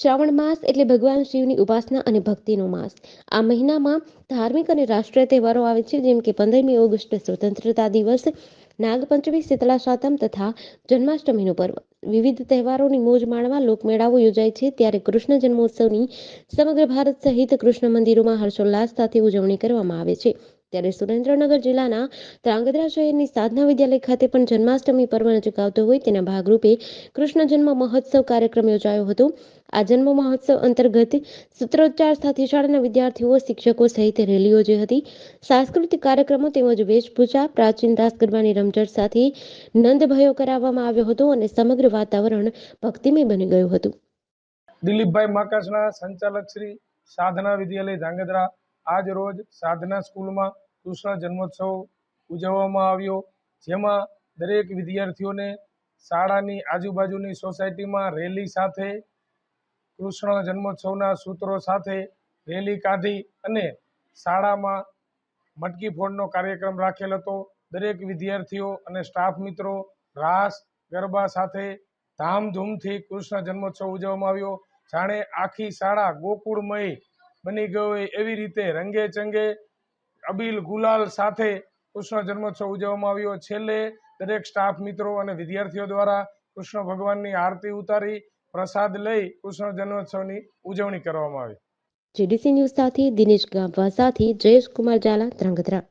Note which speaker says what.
Speaker 1: શ્રાવણ માસ એટલે ભગવાન શિવની ઉપાસના અને ભક્તિનો માસ. આ મહિનામાં ધાર્મિક અને રાષ્ટ્રીય તહેવારો આવે છે, જેમ કે પંદરમી ઓગસ્ટ સ્વતંત્રતા દિવસ, નાગપંચમી શીતલા સાતમ તથા જન્માષ્ટમીનું પર્વ. વિવિધ તહેવારોની મોજ માણવા લોકમેળાઓ યોજાય છે, ત્યારે કૃષ્ણ જન્મોત્સવની સમગ્ર ભારત સહિત કૃષ્ણ મંદિરોમાં હર્ષોલ્લાસ સાથે ઉજવણી કરવામાં આવે છે. ત્યારે સુરેન્દ્રનગર જિલ્લાના ત્રાંગધ્રા શહેરની સાધના વિદ્યાલય ખાતે પણ જન્માષ્ટમી પર્વ નજીક આવતો હોય તેના ભાગરૂપે કૃષ્ણ જન્મ મહોત્સવ કાર્યક્રમ યોજાયો હતો. આ જન્મ મહોત્સવ અંતર્ગત સૂત્રોચ્ચાર સાથે શાળાના વિદ્યાર્થીઓ, શિક્ષકો સહિત રેલી યોજી હતી, સાંસ્કૃતિક કાર્યક્રમો તેમજ વેશભૂષા, પ્રાચીન રાસ ગરબાની રમઝટ સાથે નંદભયો કરાવવામાં આવ્યો હતો અને સમગ્ર વાતાવરણ ભક્તિમય બની ગયું હતું.
Speaker 2: દિલીપભાઈ માકાસના સંચાલક શ્રી સાધના વિદ્યાલય, ધાંગધ્રા. આજ રોજ સાધના સ્કૂલમાં કૃષ્ણ જન્મોત્સવ ઉજવવામાં આવ્યો. જેમાં દરેક વિદ્યાર્થીઓને શાળાની આજુબાજુની સોસાયટીમાં રેલી સાથે, કૃષ્ણ જન્મોત્સવના સૂત્રો સાથે રેલી કાઢી અને શાળામાં મટકી ફોડનો કાર્યક્રમ રાખેલ હતો. દરેક વિદ્યાર્થીઓ અને સ્ટાફ મિત્રો રાસ, ગરબા સાથે ધામધૂમથી કૃષ્ણ જન્મોત્સવ ઉજવવામાં આવ્યો. જાણે આખી શાળા ગોકુળમય બની ગયો એવી રીતે રંગે ચંગે અબીલ ગુલાલ સાથે કૃષ્ણ જન્મોત્સવ ઉજવવામાં આવ્યો. છેલ્લે દરેક સ્ટાફ મિત્રો અને વિદ્યાર્થીઓ દ્વારા કૃષ્ણ ભગવાનની આરતી ઉતારી, પ્રસાદ લઈ કૃષ્ણ જન્મોત્સવની ઉજવણી કરવામાં આવી.
Speaker 1: જીડીસી ન્યૂઝ સાથે દિનેશ ગામવા સાથે જયેશ કુમાર ઝાલા ધ્રાંગધ્રા.